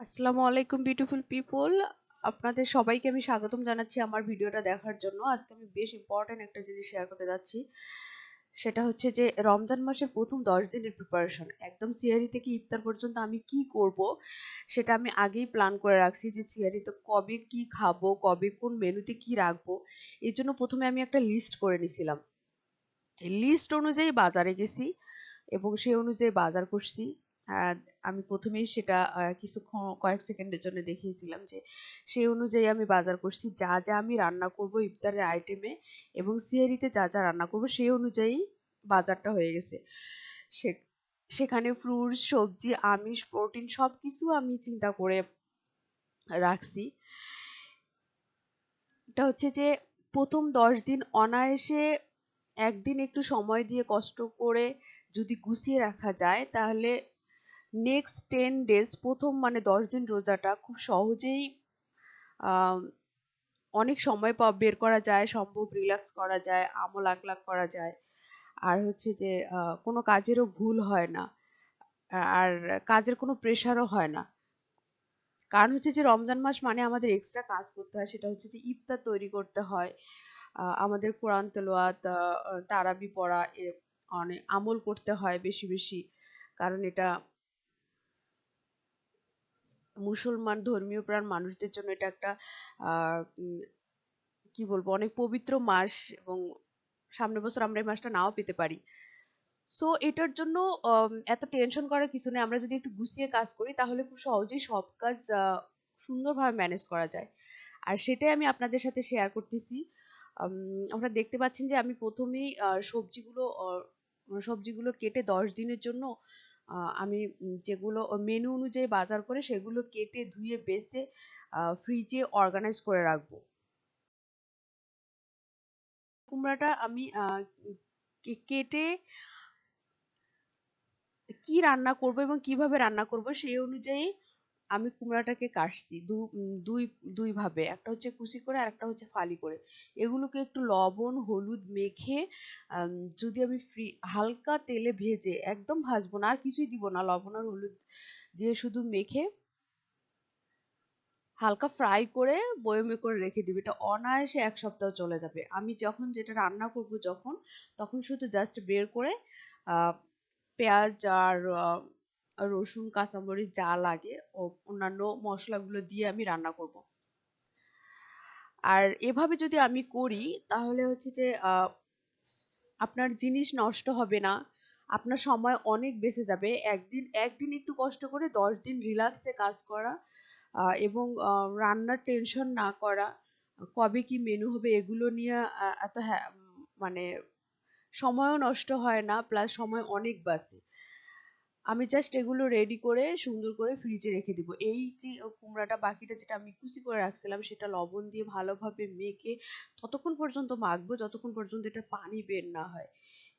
আসসালামু আলাইকুম beautiful people আপনাদের সবাইকে আমি স্বাগতম জানাচ্ছি আমার ভিডিওটা দেখার জন্য। আজকে আমি বেশ ইম্পর্টেন্ট একটা জিনিস শেয়ার করতে যাচ্ছি। সেটা হচ্ছে যে, রমজান মাসের প্রথম দশ দিনের প্রিপারেশন একদম সিয়ারি থেকে ইফতার পর্যন্ত আমি কি করব, সেটা আমি আগেই প্ল্যান করে রাখছি যে সিয়ারিতে কবে কি খাব, কবে কোন মেনুতে কি রাখব, এর জন্য প্রথমে আমি একটা লিস্ট করে নিছিলাম। লিস্ট অনুযায়ী বাজারে গেছি এবং সেই অনুযায়ী বাজার করছি। আমি প্রথমেই সেটা কিছুক্ষণ, কয়েক সেকেন্ডের জন্য দেখিয়েছিলাম যে, সেই অনুযায়ী আমি বাজার করছি। যা যা আমি রান্না করব ইফতারের আইটেমে এবং সিয়ারিতে যা যা রান্না করব সেই অনুযায়ী বাজারটা হয়ে গেছে। সে, সেখানে ফ্রুটস সবজি, আমিষ প্রোটিন সব কিছু আমি চিন্তা করে রাখছি। এটা হচ্ছে যে, প্রথম দশ দিন অনায়াসে একদিন একটু সময় দিয়ে কষ্ট করে যদি গুছিয়ে রাখা যায়, তাহলে নেক্সট টেন ডেজ প্রথম মানে দশ দিন রোজাটা খুব সহজেই অনেক সময় পা, বের করা যায়, সম্ভব রিল্যাক্স করা যায়, আমল আকলাক করা যায়। আর হচ্ছে যে কোনো কাজেরও ভুল হয় না। আর কাজের কোনো প্রেশারও হয় না। কারণ হচ্ছে যে, রমজান মাস মানে আমাদের এক্সট্রা কাজ করতে হয়, সেটা হচ্ছে যে, ইফতার তৈরি করতে হয়। আমাদের কোরআন তেলোয়াত তারাবি পড়া অনেক আমল করতে হয় বেশি বেশি। কারণ এটা মুসলমান ধর্মীয় প্রাণ মানুষদের জন্য এটা একটা কি বলব, অনেক পবিত্র মাস এবং সামনের বছর আমরা এই মাসটা নাও পেতে পারি। সো এটার জন্য এত টেনশন করার কিছু নেই। আমরা যদি একটু গুছিয়ে কাজ করি, তাহলে খুব সহজেই সব কাজ সুন্দরভাবে ম্যানেজ করা যায়। আর সেটাই আমি আপনাদের সাথে শেয়ার করতেছি। আমরা দেখতে পাচ্ছেন যে আমি প্রথমেই সবজিগুলো সবজিগুলো কেটে দশ দিনের জন্য আমি যেগুলো মেনু অনুযায়ী বাজার করে সেগুলো কেটে ধুয়ে বেছে ফ্রিজে অর্গানাইজ করে রাখব। কুমড়াটা আমি কেটে কি রান্না করব এবং কীভাবে রান্না করব সেই অনুযায়ী আমি কুমড়াটাকে কাটছি দুই দুই ভাবে। একটা হচ্ছে কুচি করে আর একটা হচ্ছে ফালি করে। এগুলোকে একটু লবণ, হলুদ মেখে যদি আমি ফ্রি, হালকা তেলে ভেজে একদম ভাজবো না, আর কিছুই দিব না। লবণ আর হলুদ দিয়ে শুধু মেখে হালকা ফ্রাই করে বয়মে করে রেখে দিবি। এটা অনায়াসে এক সপ্তাহ চলে যাবে। আমি যখন যেটা রান্না করব যখন, তখন শুধু জাস্ট বের করে পেঁয়াজ আর রসুন, কাঁচামরিচ যা লাগে, ও অন্যান্য মশলাগুলো দিয়ে আমি রান্না করব। আর এভাবে যদি আমি করি, তাহলে হচ্ছে যে আপনার জিনিস নষ্ট হবে না, আপনার সময় অনেক বেঁচে যাবে। একদিন একদিন একটু কষ্ট করে দশ দিন রিল্যাক্সে কাজ করা এবং রান্নার টেনশন না করা, কবে কি মেনু হবে এগুলো নিয়ে এত মানে সময়ও নষ্ট হয় না প্লাস সময় অনেক বাঁচে। আমি জাস্ট এগুলো রেডি করে সুন্দর করে ফ্রিজে রেখে দিব। এই যে কুমড়াটা বাকিটা যেটা আমি কুচি করে রাখছিলাম, সেটা লবণ দিয়ে ভালোভাবে মেখে ততক্ষণ পর্যন্ত মাখবো, যতক্ষণ পর্যন্ত এটা পানি বের না হয়।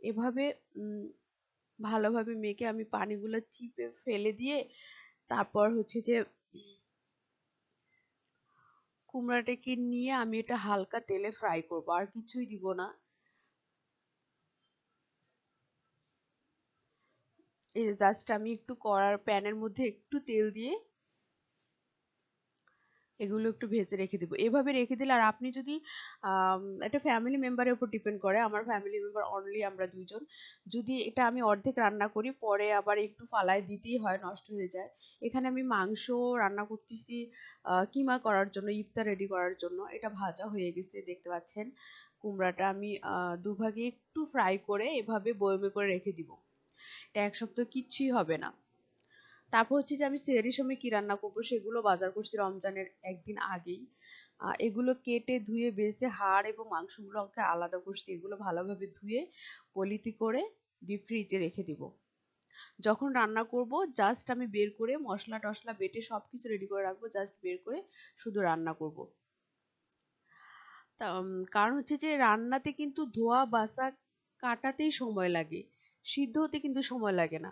এভাবে ভালোভাবে মেখে আমি পানিগুলো চিপে ফেলে দিয়ে তারপর হচ্ছে যে কুমড়াটাকে নিয়ে আমি এটা হালকা তেলে ফ্রাই করব। আর কিছুই দিব না এই যে জাস্ট আমি একটু কড়ার প্যানের মধ্যে একটু তেল দিয়ে এগুলো একটু ভেজে রেখে দেবো। এভাবে রেখে দিলে আর আপনি যদি একটা ফ্যামিলি মেম্বারের উপর ডিপেন্ড করে, আমার ফ্যামিলি মেম্বার অনলি আমরা দুইজন, যদি এটা আমি অর্ধেক রান্না করি, পরে আবার একটু ফালায় দিতেই হয়, নষ্ট হয়ে যায়। এখানে আমি মাংস রান্না করতেছি কিমা করার জন্য, ইফতার রেডি করার জন্য, এটা ভাজা হয়ে গেছে, দেখতে পাচ্ছেন। কুমড়াটা আমি দুভাগে একটু ফ্রাই করে এভাবে বয়মে করে রেখে দিব। এটা এক সপ্তাহ কিচ্ছুই হবে না। তারপর হচ্ছে যে আমি সেহরির সময় কি রান্না করব সেগুলো বাজার করছি রমজানের একদিন আগেই। এগুলো কেটে ধুয়ে বেছে হাড় এবং মাংসগুলোকে আলাদা করছি, এগুলো ভালোভাবে ধুয়ে পলিতি করে ডিপ ফ্রিজে রেখে দিব। যখন রান্না করব জাস্ট আমি বের করে মশলা টশলা বেটে সব কিছু রেডি করে রাখব জাস্ট বের করে শুধু রান্না করব। কারণ হচ্ছে যে রান্নাতে কিন্তু ধোয়া বাসা কাটাতেই সময় লাগে। সিদ্ধ হতে কিন্তু সময় লাগে না।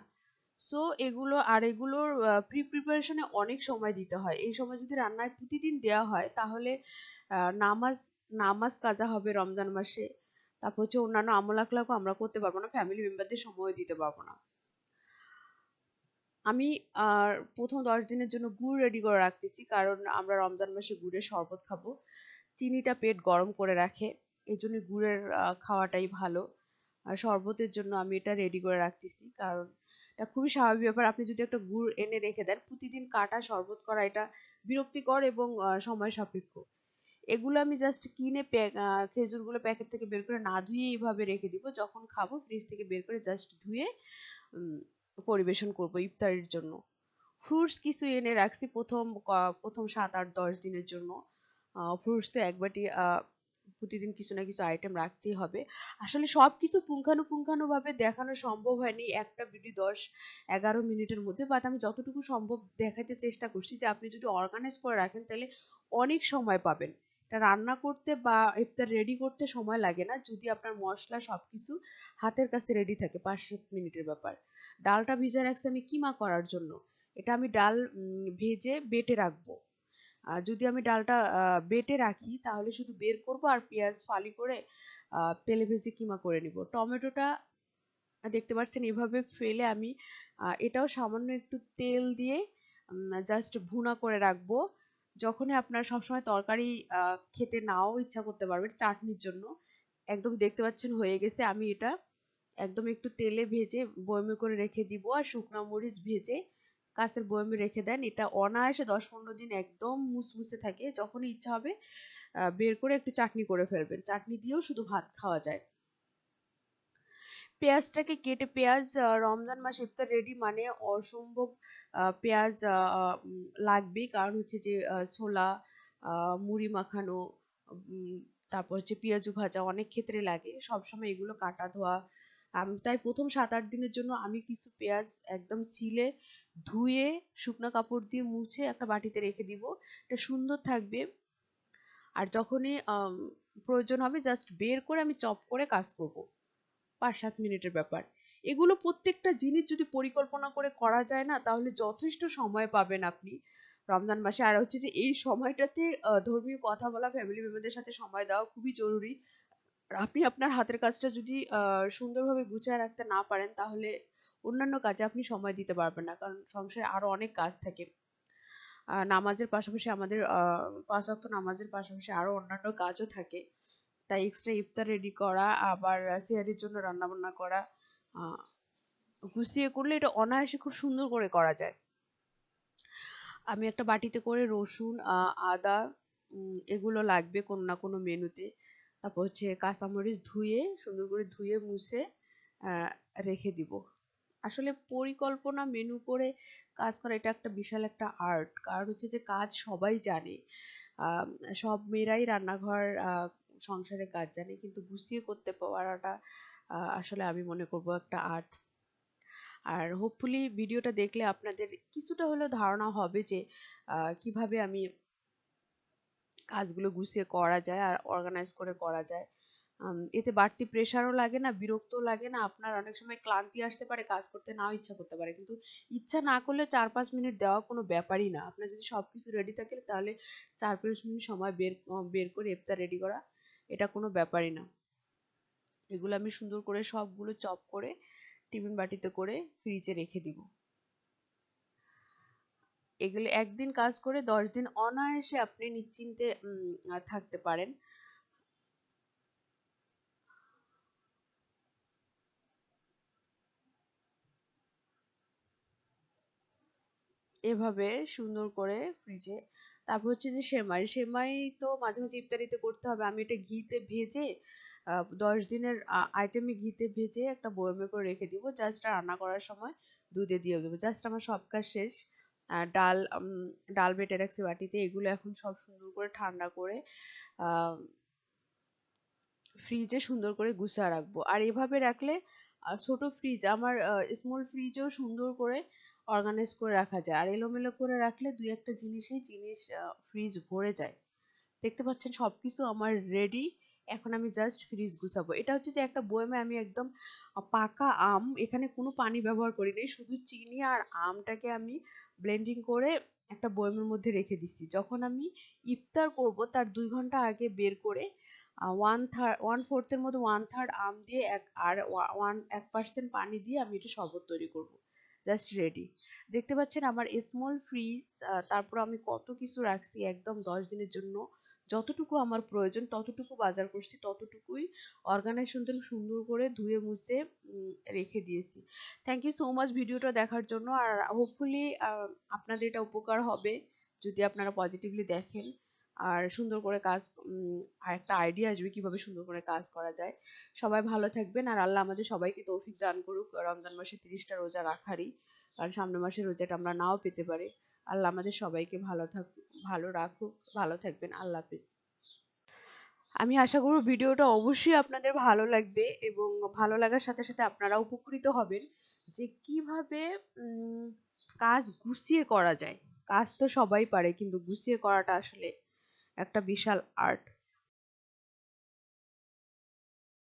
সো এগুলো আর এগুলোর প্রি প্রিপারেশনে অনেক সময় দিতে হয়। এই সময় যদি রান্নায় প্রতিদিন দেওয়া হয়, তাহলে নামাজ নামাজ কাজা হবে রমজান মাসে। তারপর হচ্ছে অন্যান্য আমল আকলাকও আমরা করতে পারব না ফ্যামিলি মেম্বারদের সময় দিতে পারব না। আমি, আর, প্রথম দশ দিনের জন্য গুড় রেডি করে রাখতেছি, কারণ আমরা রমজান মাসে গুড়ের শরবত খাব। চিনিটা পেট গরম করে রাখে এই জন্য গুড়ের খাওয়াটাই ভালো। আর শরবতের জন্য আমি এটা রেডি করে রাখতেছি। কারণ এটা খুবই স্বাভাবিক ব্যাপার। আপনি যদি একটা গুড় এনে রেখে দেন, প্রতিদিন কাটা শরবত করা এটা বিরক্তিকর এবং সময় সাপেক্ষ। এগুলো আমি জাস্ট কিনে খেজুরগুলো প্যাকেট থেকে বের করে না ধুয়ে এইভাবে রেখে দিব। যখন খাব ফ্রিজ থেকে বের করে জাস্ট ধুয়ে পরিবেশন করব ইফতারির জন্য। ফ্রুটস কিছু এনে রাখছি প্রথম প্রথম সাত আট দশ দিনের জন্য। ফ্রুটস তো এক বাটি প্রতিদিন কিছু না কিছু আইটেম রাখতেই হবে। আসলে সব কিছু পুঙ্খানুপুঙ্খানু ভাবে দেখানো সম্ভব হয়নি একটা ভিডিও দশ, এগারো মিনিটের মধ্যে বাট আমি যতটুকু সম্ভব দেখাতে চেষ্টা করছি যে আপনি যদি অর্গানাইজ করে রাখেন, তাহলে অনেক সময় পাবেন। এটা রান্না করতে বা ইফতার রেডি করতে সময় লাগে না, যদি আপনার মশলা সব কিছু হাতের কাছে রেডি থাকে, পাঁচ, সাত মিনিটের ব্যাপার। ডালটা ভিজে রাখছি আমি কিমা করার জন্য? এটা আমি ডাল ভেজে বেটে রাখব। আর যদি আমি ডালটা বেটে রাখি, তাহলে শুধু বের করব আর পেঁয়াজ ফালি করে তেলে ভেজে কিমা করে নিব। টমেটোটা দেখতে পাচ্ছেন এভাবে ফেলে আমি এটাও সামান্য একটু তেল দিয়ে জাস্ট ভুনা করে রাখব। যখনই আপনার সবসময় তরকারি খেতে নাও ইচ্ছা করতে পারবেন চাটনির জন্য, একদম দেখতে পাচ্ছেন হয়ে গেছে আমি এটা। একদম একটু তেলে ভেজে বয়মে করে রেখে দিব আর শুকনো মরিচ ভেজে কাঁচের বয়মে রেখে দেন, এটা অনায়াসে দশ পনেরো দিন একদম মুসমুসে থাকে, যখনই ইচ্ছা হবে বের করে একটু চাটনি করে ফেলবেন। চাটনি দিয়েও শুধু ভাত খাওয়া যায়। পেঁয়াজটাকে কেটে, পেঁয়াজ রমজান মাস ইফতার রেডি মানে অসম্ভব পেঁয়াজ লাগবে। কারণ হচ্ছে যে ছোলা মুড়ি মাখানো তারপর হচ্ছে পেঁয়াজু ভাজা অনেক ক্ষেত্রে লাগে। সবসময় এগুলো কাটা ধোয়া। আমি তাই প্রথম সাত আট দিনের জন্য আমি কিছু পেঁয়াজ একদম ছিলে ধুয়ে শুকনো কাপড় দিয়ে মুছে একটা বাটিতে রেখে দিব। এটা সুন্দর থাকবে। আর যখনই প্রয়োজন হবে জাস্ট বের করে আমি চপ করে কাজ করব। পাঁচ সাত মিনিটের ব্যাপার। এগুলো প্রত্যেকটা জিনিস যদি পরিকল্পনা করে করা যায় না, তাহলে যথেষ্ট সময় পাবেন আপনি। রমজান মাসে আর হচ্ছে যে এই সময়টাতে ধর্মীয় কথা বলা ফ্যামিলি মেম্বারদের সাথে সময় দেওয়া খুবই জরুরি। আপনি আপনার হাতের কাজটা যদি সুন্দরভাবে গুছিয়ে রাখতে না পারেন, তাহলে অন্যান্য কাজে আপনি সময় দিতে পারবেন না, কারণ সংসারে আরও অনেক কাজ থাকে। নামাজের পাশাপাশি আমাদের পাঁচ ওয়াক্ত নামাজের পাশাপাশি আরও অন্যান্য কাজও থাকে। তাই এক্সট্রা ইফতার রেডি করা, আবার সিয়ারির জন্য রান্না বান্না করা গুছিয়ে করলে এটা অনায়াসে খুব সুন্দর করে করা যায়। আমি একটা বাটিতে করে রসুন আদা এগুলো লাগবে কোনো না কোনো মেনুতে। তারপর হচ্ছে কাঁচামরিচ ধুয়ে, সুন্দর করে ধুয়ে, মুছে রেখে দিব। আসলে পরিকল্পনা মেনু করে কাজ করা এটা একটা বিশাল একটা আর্ট কারণ হচ্ছে যে কাজ সবাই জানে। সব মেয়েরাই রান্নাঘর সংসারে কাজ জানে, কিন্তু গুছিয়ে করতে পারাটা আসলে আমি মনে করব একটা আর্ট আর হোপফুলি ভিডিওটা দেখলে আপনাদের কিছুটা হলেও ধারণা হবে যে কীভাবে আমি কাজগুলো গুছিয়ে করা যায় আর অর্গানাইজ করে করা যায়। এতে বাড়তি প্রেশারও লাগে না, বিরক্তও লাগে না। আপনার অনেক সময় ক্লান্তি আসতে পারে, কাজ করতে নাও ইচ্ছা করতে পারে। কিন্তু ইচ্ছা না করলে চার পাঁচ মিনিট দেওয়া কোনো ব্যাপারই না। আপনার যদি সবকিছু রেডি থাকে, তাহলে চার পাঁচ মিনিট সময় বের বের করে ইফতার রেডি করা, এটা কোনো ব্যাপারই না। এগুলো আমি সুন্দর করে সবগুলো চপ করে, টিফিন বাটিতে করে ফ্রিজে রেখে দিব। এগুলো একদিন কাজ করে দশ দিন অনায়াসে আপনি নিশ্চিন্তে থাকতে পারেন। এভাবে সুন্দর করে ফ্রিজে। তারপর হচ্ছে যে সেমাই সেমাই তো মাঝে মাঝে ইফতারিতে করতে হবে। আমি এটা ঘিতে ভেজে দশ দিনের আইটেমে ঘিতে ভেজে একটা বয়মে করে রেখে দিব। জাস্ট রান্না করার সময় দুধে দিয়ে দেবো। জাস্ট আমার সব কাজ শেষ। ডাল ডাল বেটে রাখছি বাটিতে। এগুলো এখন সব সুন্দর করে ঠান্ডা করে ফ্রিজে সুন্দর করে গুছিয়ে রাখব। আর এভাবে রাখলে ছোট ফ্রিজ, আমার স্মল ফ্রিজেও সুন্দর করে অর্গানাইজ করে রাখা যায়। আর এলোমেলো করে রাখলে দুই একটা জিনিসেই জিনিস ফ্রিজ ভরে যায়। দেখতে পাচ্ছেন সব কিছু আমার রেডি এখন আমি জাস্ট ফ্রিজ গুছাবো। এটা হচ্ছে যে একটা বয়মে আমি একদম পাকা আম, এখানে কোনো পানি ব্যবহার করি নাই শুধু চিনি আর আমটাকে আমি ব্লেন্ডিং করে একটা বয়মের মধ্যে রেখে দিচ্ছি। যখন আমি ইফতার করব, তার দুই ঘণ্টা আগে বের করে ওয়ান থার্ড ওয়ান ফোর্থের মধ্যে ওয়ান থার্ড আম দিয়ে এক, আর ওয়ান এক পার্সেন্ট পানি দিয়ে আমি এটা শরবত তৈরি করব। জাস্ট রেডি দেখতে পাচ্ছেন আমার স্মল ফ্রিজ তারপর আমি কত কিছু রাখছি একদম দশ দিনের জন্য। যতটুকু আমার প্রয়োজন, ততটুকু বাজার করছি, ততটুকুই অর্গানাইজেশন সুন্দর করে ধুয়ে মুছে রেখে দিয়েছি। থ্যাংক ইউ সো মাচ ভিডিওটা দেখার জন্য। আর হোপফুলি আপনাদের এটা উপকার হবে। যদি আপনারা পজিটিভলি দেখেন আর সুন্দর করে কাজ আর একটা আইডিয়া আসবে কীভাবে সুন্দর করে কাজ করা যায়। সবাই ভালো থাকবেন আর আল্লাহ আমাদের সবাইকে তৌফিক দান করুক। রমজান মাসে তিরিশটা রোজা রাখারই, কারণ সামনের মাসের রোজাটা আমরা নাও পেতে পারি। আল্লাহ আমাদের সবাইকে ভালো থাক, ভালো রাখুক। ভালো থাকবেন। আল্লাহ হাফিজ। আমি আশা করব ভিডিওটা অবশ্যই আপনাদের ভালো লাগবে এবং ভালো লাগার সাথে সাথে আপনারা উপকৃত হবেন যে কীভাবে কাজ গুছিয়ে করা যায়। কাজ তো সবাই পারে, কিন্তু গুছিয়ে করাটা আসলে একটা বিশাল আর্ট